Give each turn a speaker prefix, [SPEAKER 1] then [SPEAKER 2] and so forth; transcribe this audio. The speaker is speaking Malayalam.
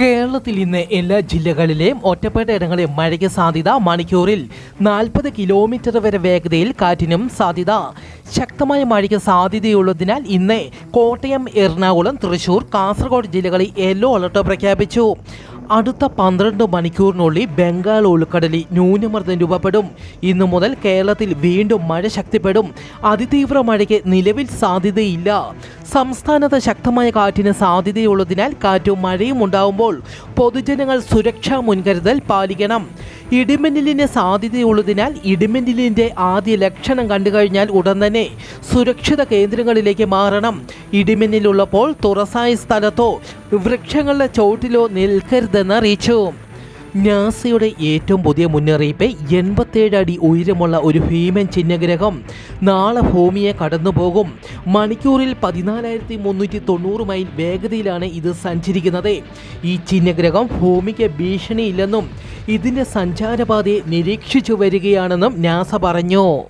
[SPEAKER 1] കേരളത്തിൽ ഇന്ന് എല്ലാ ജില്ലകളിലെയും ഒറ്റപ്പെട്ട ഇടങ്ങളിൽ മഴയ്ക്ക് സാധ്യത മണിക്കൂറിൽ നാൽപ്പത് കിലോമീറ്റർ വരെ വേഗതയിൽ കാറ്റിനും സാധ്യത. ശക്തമായ മഴയ്ക്ക് സാധ്യതയുള്ളതിനാൽ ഇന്ന് കോട്ടയം എറണാകുളം തൃശൂർ കാസർഗോഡ് ജില്ലകളിൽ യെല്ലോ അലർട്ട് പ്രഖ്യാപിച്ചു. അടുത്ത പന്ത്രണ്ട് മണിക്കൂറിനുള്ളിൽ ബംഗാൾ ഉൾക്കടലിൽ ന്യൂനമർദ്ദം രൂപപ്പെടും. ഇന്നു മുതൽ കേരളത്തിൽ വീണ്ടും മഴ ശക്തിപ്പെടും. അതിതീവ്ര മഴയ്ക്ക് നിലവിൽ സാധ്യതയില്ല. സംസ്ഥാനത്ത് ശക്തമായ കാറ്റിന് സാധ്യതയുള്ളതിനാൽ കാറ്റും മഴയും ഉണ്ടാവുമ്പോൾ പൊതുജനങ്ങൾ സുരക്ഷാ മുൻകരുതൽ പാലിക്കണം. ഇടിമിന്നലിന് സാധ്യതയുള്ളതിനാൽ ഇടിമിന്നലിന്റെ ആദ്യ ലക്ഷണം കണ്ടുകഴിഞ്ഞാൽ ഉടൻ തന്നെ സുരക്ഷിത കേന്ദ്രങ്ങളിലേക്ക് മാറണം. ഇടിമിന്നലുള്ളപ്പോൾ തുറസായ സ്ഥലത്തോ വൃക്ഷങ്ങളുടെ ചോട്ടിലോ നിൽക്കരുതെന്ന് അറിയിച്ചു. നാസയുടെ ഏറ്റവും പുതിയ മുന്നറിയിപ്പ് എൺപത്തേഴ് അടി ഉയരമുള്ള ഒരു ഭീമൻ ചിഹ്നഗ്രഹം. നാളെ ഭൂമിയെ കടന്നുപോകും. മണിക്കൂറിൽ പതിനാലായിരത്തി മുന്നൂറ്റി തൊണ്ണൂറ് മൈൽ വേഗതയിലാണ് ഇത് സഞ്ചരിക്കുന്നത്. ഈ ചിഹ്നഗ്രഹം ഭൂമിക്ക് ഭീഷണിയില്ലെന്നും ഇതിന്റെ സഞ്ചാരപാതയെ നിരീക്ഷിച്ചു വരികയാണെന്നും നാസ പറഞ്ഞു.